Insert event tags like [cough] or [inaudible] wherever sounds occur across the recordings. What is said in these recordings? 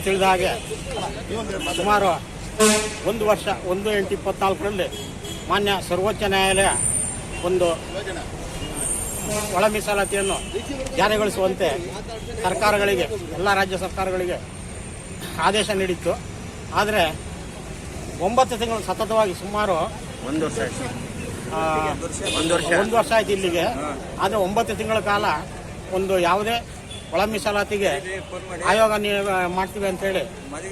ತಮಗೆಲ್ಲರೂ ತಿಳಿದ ಹಾಗೆ ಸುಮಾರು ಒಂದು ವರ್ಷ ಒಂದು ಎಂಟು ಇಪ್ಪತ್ನಾಲ್ಕರಲ್ಲಿ ಮಾನ್ಯ ಸರ್ವೋಚ್ಚ ನ್ಯಾಯಾಲಯ ಒಂದು ಒಳ ಮೀಸಲಾತಿಯನ್ನು ಜಾರಿಗೊಳಿಸುವಂತೆ ಸರ್ಕಾರಗಳಿಗೆ ಎಲ್ಲ ರಾಜ್ಯ ಸರ್ಕಾರಗಳಿಗೆ ಆದೇಶ ನೀಡಿತ್ತು. ಆದರೆ ಒಂಬತ್ತು ತಿಂಗಳು ಸತತವಾಗಿ ಸುಮಾರು ಒಂದು ವರ್ಷ ಒಂದು ವರ್ಷ. ಆಯ್ತು ಇಲ್ಲಿಗೆ. ಆದರೆ ಒಂಬತ್ತು ತಿಂಗಳ ಕಾಲ ಒಂದು ಯಾವುದೇ ಒಳ ಮೀಸಲಾತಿಗೆ ಆಯೋಗ ಮಾಡ್ತೀವಿ ಮಾಡ್ತೀವಿ ಅಂತೇಳಿ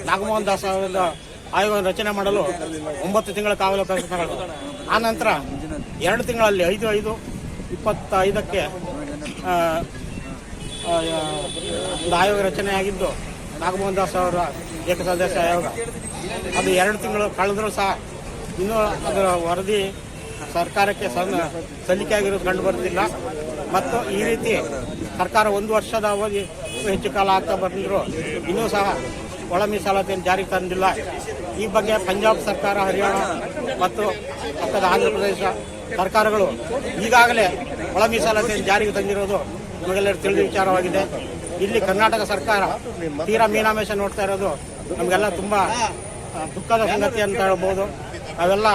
ನಾಗಮೋಹನ್ ದಾಸ್ ಅವರ ಆಯೋಗ ರಚನೆ ಮಾಡಲು ಒಂಬತ್ತು ತಿಂಗಳ ಕಾವಲು ತಗೊಳ್ಳು ಆ ನಂತರ ಎರಡು ತಿಂಗಳಲ್ಲಿ ಐದು ಐದು, ಇಪ್ಪತ್ತೈದಕ್ಕೆ ಒಂದು ಆಯೋಗ ರಚನೆ ಆಗಿದ್ದು ನಾಗಮೋಹನ್ ದಾಸ್ ಅವರ ಏಕಸದಸ್ಯ ಆಯೋಗ. ಅದು ಎರಡು ತಿಂಗಳು ಕಳೆದರೂ ಸಹ ಇನ್ನೂ ಅದರ ವರದಿ ಸರ್ಕಾರಕ್ಕೆ ಸಣ್ಣ ಸಲ್ಲಿಕೆ ಆಗಿರೋದು ಕಂಡು ಬರುತ್ತಿಲ್ಲ. ಮತ್ತು ಈ ರೀತಿ ಸರ್ಕಾರ ಒಂದು ವರ್ಷದ ಅವಧಿ ಹೆಚ್ಚು ಕಾಲ ಆಗ್ತಾ ಬಂದರೂ, ಇನ್ನೂ ಸಹ ಒಳ ಮೀಸಲಾತಿಯನ್ನು ಜಾರಿಗೆ ತಂದಿಲ್ಲ. ಈ ಬಗ್ಗೆ ಪಂಜಾಬ್ ಸರ್ಕಾರ, ಹರಿಯಾಣ ಮತ್ತು ಪಕ್ಕದ ಆಂಧ್ರಪ್ರದೇಶ ಸರ್ಕಾರಗಳು ಈಗಾಗಲೇ ಒಳ ಮೀಸಲಾತಿಯನ್ನು ಜಾರಿಗೆ ತಂದಿರೋದು ನಮಗೆಲ್ಲರೂ ತಿಳಿದ ವಿಚಾರವಾಗಿದೆ. ಇಲ್ಲಿ ಕರ್ನಾಟಕ ಸರ್ಕಾರ ತೀರಾ ಮೀನಾಮೇಷ ನೋಡ್ತಾ ಇರೋದು, ನಮಗೆಲ್ಲ ತುಂಬ ದುಃಖದ ಸಂಗತಿ ಅಂತ ಹೇಳ್ಬೋದು. ಅವೆಲ್ಲ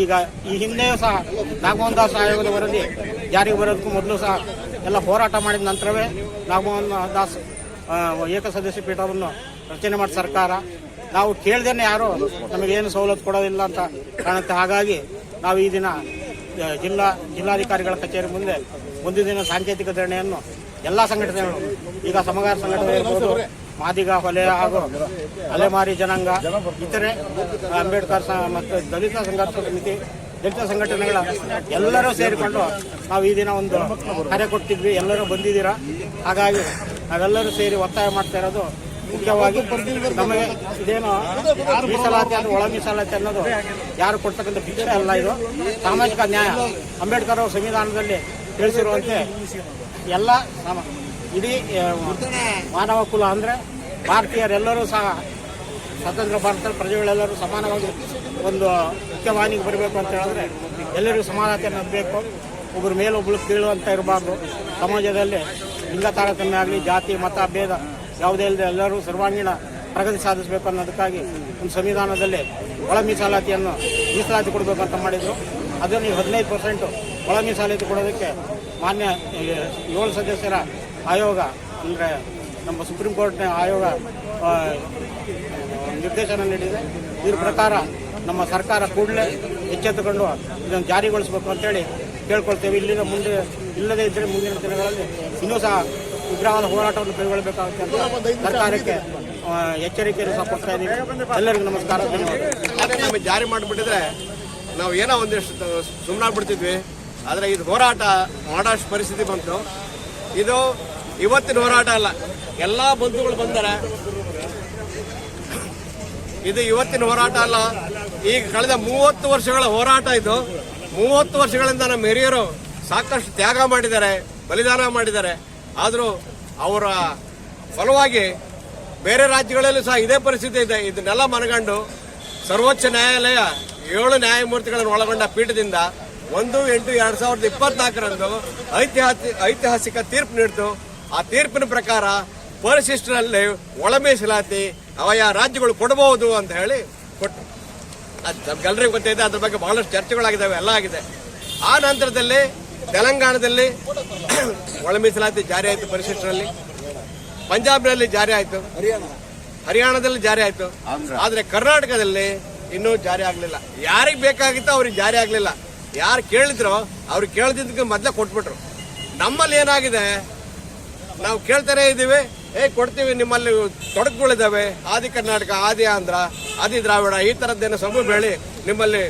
ಈಗ ಈ ಹಿಂದೆಯೂ ಸಹ ನಾಗಮೋಹನ್ ದಾಸ್ ಆಯೋಗದ ವರದಿ ಜಾರಿಗೆ ಬರೋದಕ್ಕೂ ಮೊದಲು ಸಹ ಎಲ್ಲ ಹೋರಾಟ ಮಾಡಿದ ನಂತರವೇ ನಾಗಮೋಹನ್ ದಾಸ್ ಸದಸ್ಯ ಏಕಸದಸ್ಯ ಪೀಠವನ್ನು ರಚನೆ ಮಾಡಿ ಸರ್ಕಾರ. ನಾವು ಕೇಳ್ದೇನೆ ಯಾರು ನಮಗೇನು ಸವಲತ್ತು ಕೊಡೋದಿಲ್ಲ ಅಂತ ಕಾಣುತ್ತೆ. ಹಾಗಾಗಿ ನಾವು ಈ ದಿನ ಜಿಲ್ಲಾ, ಜಿಲ್ಲಾಧಿಕಾರಿಗಳ ಕಚೇರಿ ಮುಂದೆ ಒಂದು ದಿನ ಸಾಂಕೇತಿಕ ಧರಣಿಯನ್ನು ಎಲ್ಲ ಸಂಘಟನೆಗಳು, ಈಗ ಸಮಗಾರ ಸಂಘಟನೆ ಇರ್ಬೋದು ಮಾದಿಗ ಹೊಲೆ ಹಾಗೂ ಅಲೆಮಾರಿ ಜನಾಂಗ, ಇತರೆ ಅಂಬೇಡ್ಕರ್ ಮತ್ತು ದಲಿತ ಸಂಘರ್ಷ ಸಮಿತಿ, ದಲಿತ ಸಂಘಟನೆಗಳ ಎಲ್ಲರೂ ಸೇರಿಕೊಂಡು ನಾವು ಈ ದಿನ ಒಂದು ಕರೆ ಕೊಟ್ಟಿದ್ವಿ. ಎಲ್ಲರೂ ಬಂದಿದ್ದೀರಾ? ಹಾಗಾಗಿ ನಾವೆಲ್ಲರೂ ಸೇರಿ ಒತ್ತಾಯ ಮಾಡ್ತಾ ಇರೋದು ಮುಖ್ಯವಾಗಿ ನಮಗೆ ಇದೇನು ಮೀಸಲಾತಿ ಅಂದ್ರೆ ಒಳ ಮೀಸಲಾತಿ ಅನ್ನೋದು ಯಾರು ಕೊಡ್ತಕ್ಕಂಥ ಭಿಕ್ಷೆ ಅಲ್ಲ ಇದು. ಸಾಮಾಜಿಕ ನ್ಯಾಯ. ಅಂಬೇಡ್ಕರ್ ಅವರು ಸಂವಿಧಾನದಲ್ಲಿ ತಿಳಿಸಿರುವಂತೆ ಎಲ್ಲ ಇಡೀ ಮಾನವ ಕುಲ ಅಂದರೆ ಭಾರತೀಯರೆಲ್ಲರೂ ಸಹ ಸ್ವತಂತ್ರ ಭಾರತದ ಪ್ರಜೆಗಳೆಲ್ಲರೂ ಸಮಾನವಾಗಿ ಒಂದು ಮುಖ್ಯವಾಹಿನಿಗೆ ಬರಬೇಕು ಅಂತ ಹೇಳಿದ್ರೆ ಎಲ್ಲರಿಗೂ ಸಮಾನತೆ ಬೇಕು ಒಬ್ಬರು ಮೇಲೊಬ್ಬರು ಕೀಳುವಂತ ಇರಬಾರ್ದು. ಸಮಾಜದಲ್ಲಿ ಲಿಂಗ ತಾರತಮ್ಯ ಆಗಲಿ, ಜಾತಿ, ಮತ, ಭೇದ ಯಾವುದೇ ಇಲ್ಲದೆ ಎಲ್ಲರೂ ಸರ್ವಾಂಗೀಣ ಪ್ರಗತಿ ಸಾಧಿಸಬೇಕು ಅನ್ನೋದಕ್ಕಾಗಿ ಒಂದು ಸಂವಿಧಾನದಲ್ಲಿ ಒಳ ಮೀಸಲಾತಿಯನ್ನು ಮೀಸಲಾತಿ ಕೊಡಬೇಕು ಅಂತ ಮಾಡಿದರು. ಅದನ್ನು ಹದಿನೈದು ಪರ್ಸೆಂಟು ಒಳ ಮೀಸಲಾತಿ ಕೊಡೋದಕ್ಕೆ ಮಾನ್ಯ ಏಳು ಸದಸ್ಯರ ಆಯೋಗ, ಅಂದರೆ ನಮ್ಮ ಸುಪ್ರೀಂ ಕೋರ್ಟ್ನ ಆಯೋಗ ನಿರ್ದೇಶನ ನೀಡಿದೆ. ಇದ್ರ ಪ್ರಕಾರ ನಮ್ಮ ಸರ್ಕಾರ ಕೂಡಲೇ ಎಚ್ಚೆತ್ತುಕೊಂಡು ಇದನ್ನು ಜಾರಿಗೊಳಿಸಬೇಕು ಅಂತೇಳಿ ಕೇಳ್ಕೊಳ್ತೇವೆ. ಇಲ್ಲಿನ ಮುಂದೆ ಇಲ್ಲದೇ ಇದ್ದರೆ ಮುಂದಿನ ದಿನಗಳಲ್ಲಿ ಇನ್ನೂ ಸಹ ಉಗ್ರವಾದ ಹೋರಾಟವನ್ನು ಕೈಗೊಳ್ಳಬೇಕಾಗುತ್ತೆ ಅಂತ ಸರ್ಕಾರಕ್ಕೆ ಎಚ್ಚರಿಕೆಯನ್ನು ಸಹ ಕೊಡ್ತಾ ಇದ್ದೀವಿ. ಎಲ್ಲರಿಗೂ ನಮಸ್ಕಾರ, ಧನ್ಯವಾದ. ಜಾರಿ ಮಾಡಿಬಿಟ್ಟಿದ್ರೆ ನಾವು ಏನೋ ಒಂದಿಷ್ಟು ಸುಮ್ಮನಾಗ್ಬಿಡ್ತಿದ್ವಿ ಆದರೆ ಇದು ಹೋರಾಟ ಮಾಡೋಷ್ಟು ಪರಿಸ್ಥಿತಿ ಬಂತು. ಇದು ಇವತ್ತಿನ ಹೋರಾಟ ಅಲ್ಲ, ಎಲ್ಲ ಬಂಧುಗಳು ಬಂದರೆ ಇದು ಇವತ್ತಿನ ಹೋರಾಟ ಅಲ್ಲ. ಈಗ ಕಳೆದ ಮೂವತ್ತು ವರ್ಷಗಳ ಹೋರಾಟ ಇದು. ಮೂವತ್ತು ವರ್ಷಗಳಿಂದ ನಮ್ಮ ಹಿರಿಯರು ಸಾಕಷ್ಟು ತ್ಯಾಗ ಮಾಡಿದ್ದಾರೆ, ಬಲಿದಾನ ಮಾಡಿದ್ದಾರೆ. ಆದರೂ ಅವರ ಫಲವಾಗಿ ಬೇರೆ ರಾಜ್ಯಗಳಲ್ಲೂ ಸಹ ಇದೇ ಪರಿಸ್ಥಿತಿ ಇದೆ. ಇದನ್ನೆಲ್ಲ ಮನಗಂಡು ಸರ್ವೋಚ್ಚ ನ್ಯಾಯಾಲಯ ಏಳು ನ್ಯಾಯಮೂರ್ತಿಗಳನ್ನು ಒಳಗೊಂಡ ಪೀಠದಿಂದ ಒಂದು ಎಂಟು ಎರಡು ಸಾವಿರದ ಇಪ್ಪತ್ನಾಲ್ಕರಂದು ಐತಿಹಾಸಿಕ ಐತಿಹಾಸಿಕ ತೀರ್ಪು ನೀಡಿತು. ಆ ತೀರ್ಪಿನ ಪ್ರಕಾರ ಪರಿಶಿಷ್ಟರಲ್ಲಿ ಒಳ ಮೀಸಲಾತಿ ಆಯಾ ರಾಜ್ಯಗಳು ಕೊಡಬಹುದು ಅಂತ ಹೇಳಿ ಕೊಟ್ಟು ಅದು ನಮ್ಗೆಲ್ಲರಿಗೂ ಗೊತ್ತಿದೆ ಅದ್ರ ಬಗ್ಗೆ ಬಹಳಷ್ಟು ಚರ್ಚೆಗಳಾಗಿದ್ದಾವೆ ಎಲ್ಲ ಆಗಿದೆ. ಆ ನಂತರದಲ್ಲಿ ತೆಲಂಗಾಣದಲ್ಲಿ [coughs] ಒಳ ಮೀಸಲಾತಿ ಜಾರಿ ಆಯಿತು ಪರಿಶಿಷ್ಟರಲ್ಲಿ. ಪಂಜಾಬ್ನಲ್ಲಿ ಜಾರಿ ಆಯಿತು. ಹರಿಯಾಣದಲ್ಲಿ ಜಾರಿ ಆಯಿತು. ಆದರೆ ಕರ್ನಾಟಕದಲ್ಲಿ ಇನ್ನೂ ಜಾರಿ ಆಗಲಿಲ್ಲ. ಯಾರಿಗೆ ಬೇಕಾಗಿತ್ತು ಅವ್ರಿಗೆ ಜಾರಿ ಆಗಲಿಲ್ಲ. ಯಾರು ಕೇಳಿದ್ರೋ ಅವ್ರಿಗೆ ಕೇಳ್ದಿದ್ದಕ್ಕೆ ಮೊದಲೇ ಕೊಟ್ಬಿಟ್ರು. ನಮ್ಮಲ್ಲಿ ಏನಾಗಿದೆ ನಾವು ಕೇಳ್ತಾನೆ ಇದ್ದೀವಿ. ಏ, ಕೊಡ್ತೀವಿ, ನಿಮ್ಮಲ್ಲಿ ತೊಡಕುಗಳಿದ್ದಾವೆ. ಆದಿ ಕರ್ನಾಟಕ, ಆದಿ ಆಂಧ್ರ, ಆದಿ ದ್ರಾವಿಡ, ಈ ಥರದ್ದೇನೋ ಸಮೂಹ ಬೆಳಿ ನಿಮ್ಮಲ್ಲಿ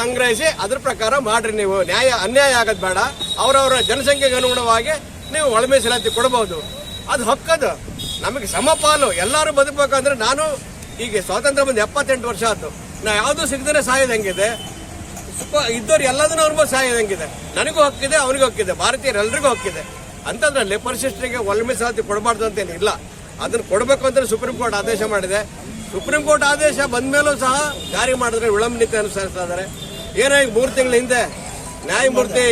ಸಂಗ್ರಹಿಸಿ ಅದ್ರ ಪ್ರಕಾರ ಮಾಡ್ರಿ ನೀವು. ನ್ಯಾಯ, ಅನ್ಯಾಯ ಆಗೋದು ಬೇಡ. ಅವರವರ ಜನಸಂಖ್ಯೆಗೆ ಅನುಗುಣವಾಗಿ ನೀವು ಒಳ ಕೊಡಬಹುದು ಅದು ಹಕ್ಕದು. ನಮಗೆ ಸಮಪಾಲು ಎಲ್ಲರೂ ಬದುಕಬೇಕಂದ್ರೆ ನಾನು ಈಗ ಸ್ವಾತಂತ್ರ್ಯ ಬಂದು ಎಪ್ಪತ್ತೆಂಟು ವರ್ಷ ಆಯ್ತು. ನಾ ಯಾವುದೂ ಸಿಗದೇ ಸಾಯದಂಗಿದೆ. ಸುಪ ಇದ್ದವ್ರು ಎಲ್ಲದನ್ನೂ ಸಹಾಯ ಸಾಯೋದಂಗಿದೆ ನನಗೂ ಹಕ್ಕಿದೆ, ಅವನಿಗೂ ಹಕ್ಕಿದೆ, ಭಾರತೀಯರೆಲ್ಲರಿಗೂ ಹಕ್ಕಿದೆ. ಅಂತಂದ್ರೆ ಪರಿಶಿಷ್ಟರಿಗೆ ಒಳ ಮೀಸಲಾತಿ ಕೊಡಬಾರ್ದು ಅಂತೇನು ಇಲ್ಲ. ಅದನ್ನು ಕೊಡಬೇಕು ಅಂತ ಸುಪ್ರೀಂ ಕೋರ್ಟ್ ಆದೇಶ ಮಾಡಿದೆ. ಸುಪ್ರೀಂ ಕೋರ್ಟ್ ಆದೇಶ ಬಂದ ಮೇಲೂ ಸಹ ಜಾರಿ ಮಾಡಿದ್ರೆ ವಿಳಂಬ ನೀತಿ ಅನುಸರಿಸ್ತಾ ಇದ್ದಾರೆ. ಏನೋ ಈಗ ಮೂರು ತಿಂಗಳ ಹಿಂದೆ ನ್ಯಾಯಮೂರ್ತಿ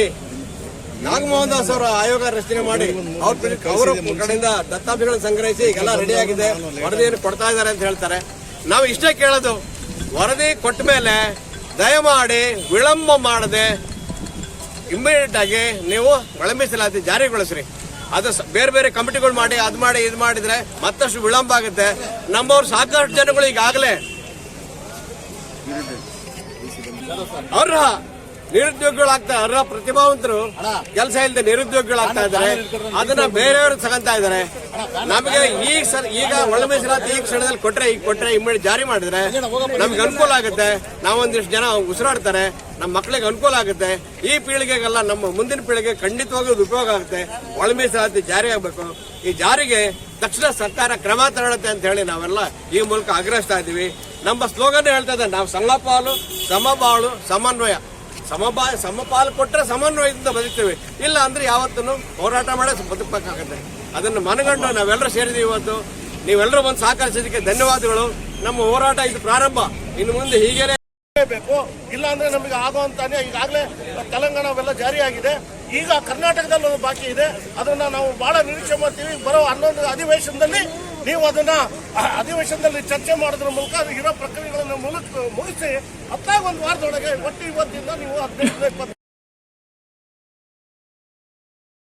ನಾಗಮೋಹನ್ ದಾಸ್ ಅವರ ಆಯೋಗ ರಚನೆ ಮಾಡಿ ಅವ್ರ ಅವರ ಕಡೆಯಿಂದ ದತ್ತಾಂಶಗಳನ್ನು ಸಂಗ್ರಹಿಸಿ ಈಗೆಲ್ಲ ರೆಡಿ ಆಗಿದೆ. ವರದಿಯನ್ನು ಕೊಡ್ತಾ ಇದ್ದಾರೆ ಅಂತ ಹೇಳ್ತಾರೆ. ನಾವು ಇಷ್ಟೇ ಕೇಳೋದು. ವರದಿ ಕೊಟ್ಟ ಮೇಲೆ ದಯಮಾಡಿ ವಿಳಂಬ ಮಾಡದೆ ಇಮ್ಮಿಡಿಯೇಟ್ ಆಗಿ ನೀವು ವಿಳಂಬಿಸಲಾತಿ ಜಾರಿಗೊಳಿಸ್ರಿ. ಅದು ಬೇರೆ ಬೇರೆ ಕಮಿಟಿಗಳು ಮಾಡಿ ಅದು ಮಾಡಿ ಇದು ಮಾಡಿದ್ರೆ ಮತ್ತಷ್ಟು ವಿಳಂಬ ಆಗುತ್ತೆ. ನಮ್ಮವ್ರು ಸಾಕಷ್ಟು ಜನಗಳು ಈಗಾಗಲೇ ಅರ್ಹ ನಿರುದ್ಯೋಗಿಗಳಾಗ್ತಾ ಅರ್ಹ ಪ್ರತಿಭಾವಂತರು ಕೆಲಸ ಇಲ್ಲದೆ ನಿರುದ್ಯೋಗಿಗಳಾಗ್ತಾ ಇದ್ದಾರೆ. ಅದನ್ನ ಬೇರೆಯವರು ತಗೊಂತಾ ಇದ್ದಾರೆ. ನಮಗೆ ಈಗ ಸರ್, ಈಗ ಒಳ ಮೀಸಲಾತಿ ಈ ಕ್ಷಣದಲ್ಲಿ ಕೊಟ್ರೆ, ಈಗ ಕೊಟ್ರೆ ಇಮ್ಮಡಿ ಜಾರಿ ಮಾಡಿದ್ರೆ ನಮ್ಗೆ ಅನುಕೂಲ ಆಗುತ್ತೆ. ನಾವೊಂದಿಷ್ಟು ಜನ ಉಸಿರಾಡ್ತಾರೆ ನಮ್ಮ ಮಕ್ಕಳಿಗೆ ಅನುಕೂಲ ಆಗುತ್ತೆ. ಈ ಪೀಳಿಗೆಗೆಲ್ಲ ನಮ್ಮ ಮುಂದಿನ ಪೀಳಿಗೆ ಖಂಡಿತವಾಗಿ ಉಪಯೋಗ ಆಗುತ್ತೆ. ಒಳ ಮೀಸಲಾತಿ ಜಾರಿ ಆಗಬೇಕು. ಈ ಜಾರಿಗೆ ತಕ್ಷಣ ಸರ್ಕಾರ ಕ್ರಮ ತಗೊಳುತ್ತೆ ಅಂತ ಹೇಳಿ ನಾವೆಲ್ಲ ಈ ಮೂಲಕ ಆಗ್ರಹಿಸ್ತಾ ಇದ್ದೀವಿ. ನಮ್ಮ ಸ್ಲೋಗನ್ ಹೇಳ್ತಾ ಇದ್ದಾರೆ, ನಾವು ಸಂಗಪಾಲು ಸಮಬಾಳು ಸಮನ್ವಯ. ಸಮಬಾ ಸಮಪಾಲು ಕೊಟ್ಟರೆ ಸಮನ್ವಯದಿಂದ ಬದುಕ್ತೇವೆ. ಇಲ್ಲ ಅಂದ್ರೆ ಯಾವತ್ತೂ ಹೋರಾಟ ಮಾಡೇ ಬದುಕಬೇಕಾಗತ್ತೆ. ಅದನ್ನು ಮನಗಂಡು ನಾವೆಲ್ಲರೂ ಸೇರಿದೀವಿ ಇವತ್ತು. ನೀವೆಲ್ಲರೂ ಬಂದು ಸಹಕರಿಸಿದ್ದಕ್ಕೆ ಧನ್ಯವಾದಗಳು. ನಮ್ಮ ಹೋರಾಟ ಇದು ಪ್ರಾರಂಭ. ಇನ್ನು ಮುಂದೆ ಹೀಗೇನೆ ಬೇಕು. ಇಲ್ಲ ಅಂದ್ರೆ ನಮಗೆ ಆಗುವಂತಾನೆ ಈಗಾಗಲೇ ತೆಲಂಗಾಣ ಅವೆಲ್ಲ ಜಾರಿಯಾಗಿದೆ. ಈಗ ಕರ್ನಾಟಕದಲ್ಲಿ ಒಂದು ಬಾಕಿ ಇದೆ. ಅದನ್ನ ನಾವು ಬಹಳ ನಿರೀಕ್ಷೆ ಮಾಡ್ತೀವಿ. ಬರೋ ಹನ್ನೊಂದು ಅಧಿವೇಶನದಲ್ಲಿ ನೀವು ಅದನ್ನ ಅಧಿವೇಶನದಲ್ಲಿ ಚರ್ಚೆ ಮಾಡೋದ್ರ ಮೂಲಕ ಅದು ಇರೋ ಪ್ರಕ್ರಿಯೆಗಳನ್ನು ಮುಗಿಸಿ ಹತ್ತಾಗ ಒಂದು ವಾರದೊಳಗೆ ಒಟ್ಟು ಇವತ್ತಿಂದ ನೀವು ಹದಿನೈದು